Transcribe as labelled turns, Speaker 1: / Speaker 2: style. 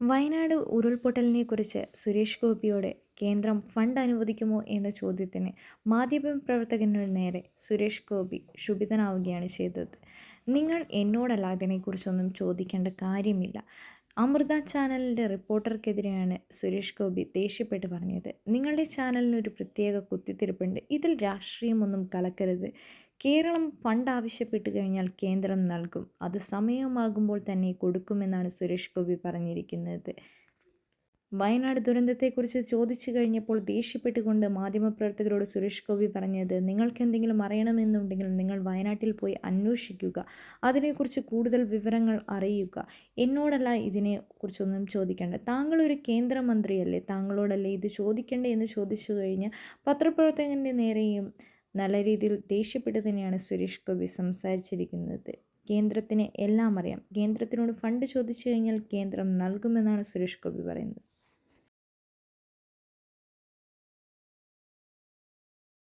Speaker 1: വയനാട് ഉരുൾപൊട്ടലിനെക്കുറിച്ച് സുരേഷ് ഗോപിയോട് കേന്ദ്രം ഫണ്ട് അനുവദിക്കുമോ എന്ന ചോദ്യത്തിന് മാധ്യമ പ്രവർത്തകനോട് നേരെ സുരേഷ് ഗോപി ക്ഷുഭിതനാവുകയാണ് ചെയ്തത്. നിങ്ങൾ എന്നോടല്ല അതിനെക്കുറിച്ചൊന്നും ചോദിക്കേണ്ട കാര്യമില്ല. അമൃത ചാനലിന്റെ റിപ്പോർട്ടർക്കെതിരെയാണ് സുരേഷ് ഗോപി ദേഷ്യപ്പെട്ട് പറഞ്ഞത്. നിങ്ങളുടെ ചാനലിന് ഒരു പ്രത്യേക കുത്തിത്തിരിപ്പുണ്ട്. ഇതിൽ രാഷ്ട്രീയമൊന്നും കലക്കരുത്. കേരളം ഫണ്ട് ആവശ്യപ്പെട്ട് കഴിഞ്ഞാൽ കേന്ദ്രം നൽകും. അത് സമയമാകുമ്പോൾ തന്നെ കൊടുക്കുമെന്നാണ് സുരേഷ് ഗോപി പറഞ്ഞിരിക്കുന്നത്. വയനാട് ദുരന്തത്തെക്കുറിച്ച് ചോദിച്ചു കഴിഞ്ഞപ്പോൾ ദേഷ്യപ്പെട്ടുകൊണ്ട് മാധ്യമപ്രവർത്തകരോട് സുരേഷ് ഗോപി പറഞ്ഞത് നിങ്ങൾക്ക് എന്തെങ്കിലും അറിയണമെന്നുണ്ടെങ്കിൽ നിങ്ങൾ വയനാട്ടിൽ പോയി അന്വേഷിക്കുക. അതിനെക്കുറിച്ച് കൂടുതൽ വിവരങ്ങൾ അറിയുക. എന്നോടല്ല ഇതിനെക്കുറിച്ചൊന്നും ചോദിക്കേണ്ട. ഒരു കേന്ദ്രമന്ത്രിയല്ലേ. താങ്കളോടല്ലേ ഇത് ചോദിക്കേണ്ടേ? എന്ന് ചോദിച്ചു കഴിഞ്ഞ് പത്രപ്രവർത്തകന്റെ നേരെയും നല്ല രീതിയിൽ ദേഷ്യപ്പെട്ട് തന്നെയാണ് സുരേഷ് ഗോപി സംസാരിച്ചിരിക്കുന്നത്. കേന്ദ്രത്തിന് എല്ലാം അറിയാം. കേന്ദ്രത്തിനോട് ഫണ്ട് ചോദിച്ചു കഴിഞ്ഞാൽ കേന്ദ്രം നൽകുമെന്നാണ് സുരേഷ് ഗോപി പറയുന്നത്.